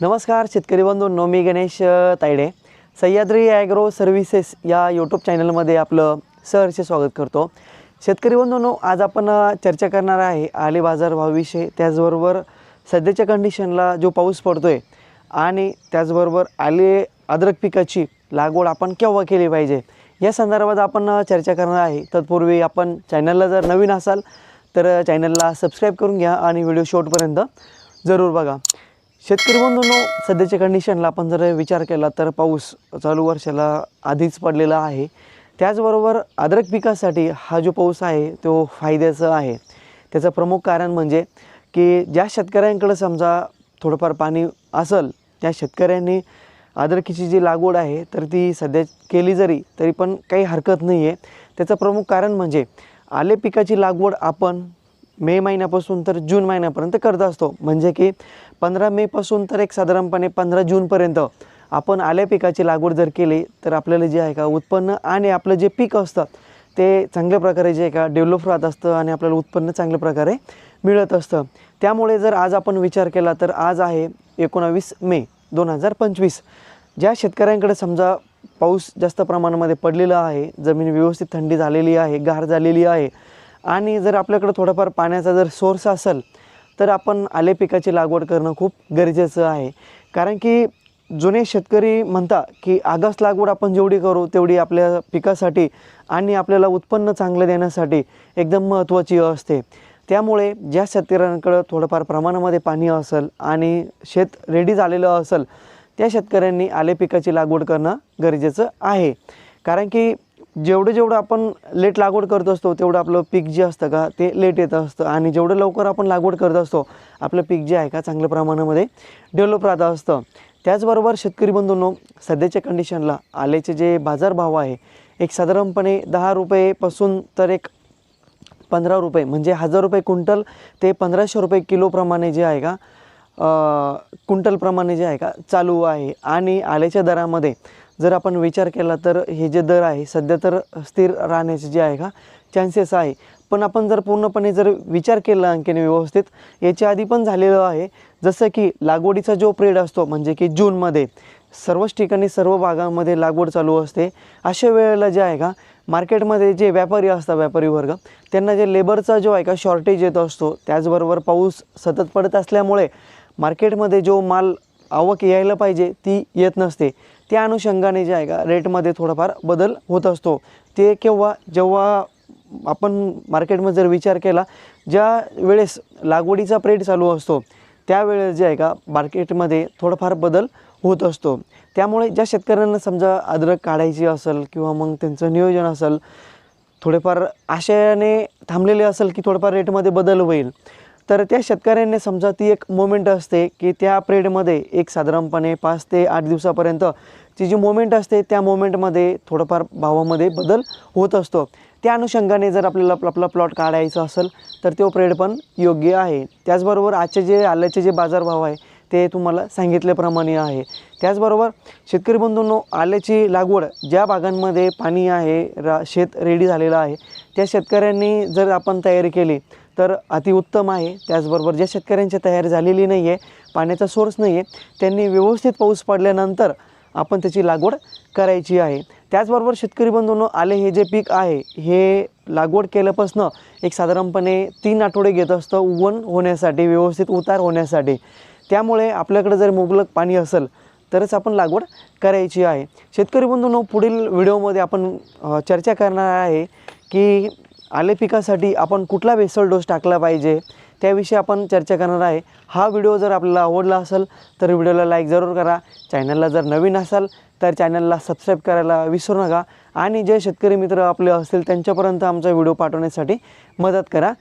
नमस्कार शेतकरी बंधूंनो मी गणेश तायडे सह्याद्री ॲग्रो सर्व्हिसेस या यूट्यूब चॅनलमध्ये आपलं सहर्ष स्वागत करतो. शेतकरी बंधूंनो आज आपण चर्चा करणार आहे आले बाजार भावाविषयी त्याचबरोबर सध्याच्या कंडिशनला जो पाऊस पडतो आहे आणि त्याचबरोबर आले अद्रक पिकाची लागवड आपण केव्हा केली पाहिजे या संदर्भात आपण चर्चा करणार आहे. तत्पूर्वी आपण चॅनलला जर नवीन असाल तर चॅनलला सबस्क्राईब करून घ्या आणि व्हिडिओ शेवटपर्यंत जरूर बघा. शेतकरी बंधूंनो सध्याच्या कंडिशनला आपण जर विचार केला तर पाऊस चालू वर्षाला आधीच पडलेला आहे. त्याचबरोबर अद्रक पिकासाठी हा जो पाऊस आहे तो फायद्याचा आहे. त्याचं प्रमुख कारण म्हणजे की ज्या शेतकऱ्यांकडं समजा थोडंफार पाणी असेल त्या शेतकऱ्यांनी अद्रकीची जी लागवड आहे तर ती सध्या केली जरी तरी पण काही हरकत नाही आहे त्याचं प्रमुख कारण म्हणजे आले पिकाची लागवड आपण मे महिन्यापासून तर जून महिन्यापर्यंत करत असतो. म्हणजे की पंधरा मेपासून तर एक साधारणपणे पंधरा जूनपर्यंत आपण आल्या पिकाची लागवड जर केली तर आपल्याला जे आहे का उत्पन्न आणि आपलं जे पीक असतं ते चांगल्या प्रकारे जे आहे का डेव्हलप राहत असतं आणि आपल्याला उत्पन्न चांगल्या प्रकारे मिळत असतं. त्यामुळे जर आज आपण विचार केला तर आज आहे एकोणावीस मे दोन हजार पंचवीस. ज्या शेतकऱ्यांकडे समजा पाऊस जास्त प्रमाणामध्ये पडलेला आहे जमीन व्यवस्थित थंडी झालेली आहे गार झालेली आहे आणि जर आपल्याकडं थोडाफार पाण्याचा जर सोर्स असेल तर आपण आले पिकाची लागवड करणं खूप गरजेचं आहे. कारण की जुने शेतकरी म्हणता की आगास लागवड आपण जेवढी करू तेवढी आपल्या पिकासाठी आणि आपल्याला उत्पन्न चांगलं देण्यासाठी एकदम महत्त्वाची असते. त्यामुळे ज्या शेतकऱ्यांकडं थोडंफार प्रमाणामध्ये पाणी असेल आणि शेत रेडी झालेलं असेल त्या शेतकऱ्यांनी आले पिकाची लागवड करणं गरजेचं आहे. कारण की जेवढं जेवढं आपण लेट लागवड करत असतो तेवढं आपलं पीक जे असतं का ते लेट येत असतं. आणि जेवढं लवकर आपण लागवड करत असतो आपलं पीक जे आहे का चांगल्या प्रमाणामध्ये डेव्हलप राहत असतं. त्याचबरोबर शेतकरी बंधूंनो सध्याच्या कंडिशनला आल्याचे जे बाजारभाव आहे एक साधारणपणे दहा रुपयेपासून तर एक पंधरा रुपये म्हणजे हजार रुपये क्विंटल ते पंधराशे रुपये किलोप्रमाणे जे आहे का कुंटलप्रमाणे क्विंटलप्रमाणे जे आहे का चालू आहे. आणि आल्याच्या दरामध्ये जर आपण विचार केला तर हे जे दर आहे सध्या तर स्थिर राहण्याचे जे आहे का चान्सेस आहे. पण आपण जर पूर्णपणे जर विचार केला आणखीन व्यवस्थित याच्या आधी पण झालेलं आहे. जसं की लागवडीचा जो पिरियड असतो म्हणजे की जूनमध्ये सर्वच ठिकाणी सर्व भागांमध्ये लागवड चालू असते. अशा वेळेला जे आहे का मार्केटमध्ये जे व्यापारी असतात व्यापारी वर्ग त्यांना जे लेबरचा जो आहे का शॉर्टेज येत असतो त्याचबरोबर पाऊस सतत पडत असल्यामुळे मार्केटमध्ये जो माल आवक यायला पाहिजे ती येत नसते. त्या अनुषंगाने जे आहे का रेटमध्ये थोडाफार बदल होत असतो. ते केव्हा जेव्हा आपण मार्केटमध्ये जर विचार केला ज्या वेळेस लागवडीचा प्रेड चालू असतो त्यावेळेस जे आहे का मार्केटमध्ये थोडंफार बदल होत असतो. त्यामुळे ज्या शेतकऱ्यांना समजा अद्रक काढायची असेल किंवा मग त्यांचं नियोजन असेल थोडेफार आशयाने थांबलेले असेल की थोडंफार रेटमध्ये बदल होईल. तर त्या शेतकऱ्यांनी समजा ती एक मोमेंट असते की त्या पिरियडमध्ये एक साधारणपणे पाच ते आठ दिवसापर्यंत ती जी मोमेंट असते त्या मोमेंटमध्ये थोडंफार भावामध्ये बदल होत असतो. त्या अनुषंगाने जर आपल्याला आपला आपला प्लॉट काढायचा असेल तर तो पिरियड पण योग्य आहे. त्याचबरोबर आजचे जे आल्याचे जे बाजारभाव आहे ते तुम्हाला सांगितल्याप्रमाणे आहे. त्याचबरोबर शेतकरी बंधूंनो आल्याची लागवड ज्या भागांमध्ये पाणी आहे रा शेत रेडी झालेलं आहे त्या शेतकऱ्यांनी जर आपण तयारी केली तर अतिउत्तम आहे. त्याचबरोबर ज्या शेतकऱ्यांची तयारी झालेली नाही आहे पाण्याचा सोर्स नाही आहे त्यांनी व्यवस्थित पाऊस पडल्यानंतर आपण त्याची लागवड करायची आहे. त्याचबरोबर शेतकरी बंधूंनो आले हे जे पीक आहे हे लागवड केल्यापासनं एक साधारणपणे तीन आठवडे घेत असतं उगवण होण्यासाठी व्यवस्थित उतार होण्यासाठी. त्यामुळे आपल्याकडे जर मुबलक पाणी असेल तरच आपण लागवड करायची आहे. शेतकरी बंधूंनो पुढील व्हिडिओमध्ये आपण चर्चा करणार आहे की आले पिकासाठी आपण कुठला बेसल डोस टाकला पाहिजे त्याविषयी आपण चर्चा करणार आहे. हा व्हिडिओ जर आपल्याला आवडला असेल तर व्हिडिओला लाईक जरूर करा. चॅनलला जर नवीन असाल तर चॅनलला सबस्क्राईब करायला विसरू नका. आणि जे शेतकरी मित्र आपले असतील त्यांच्यापर्यंत आमचा व्हिडिओ पाठवण्यासाठी मदत करा.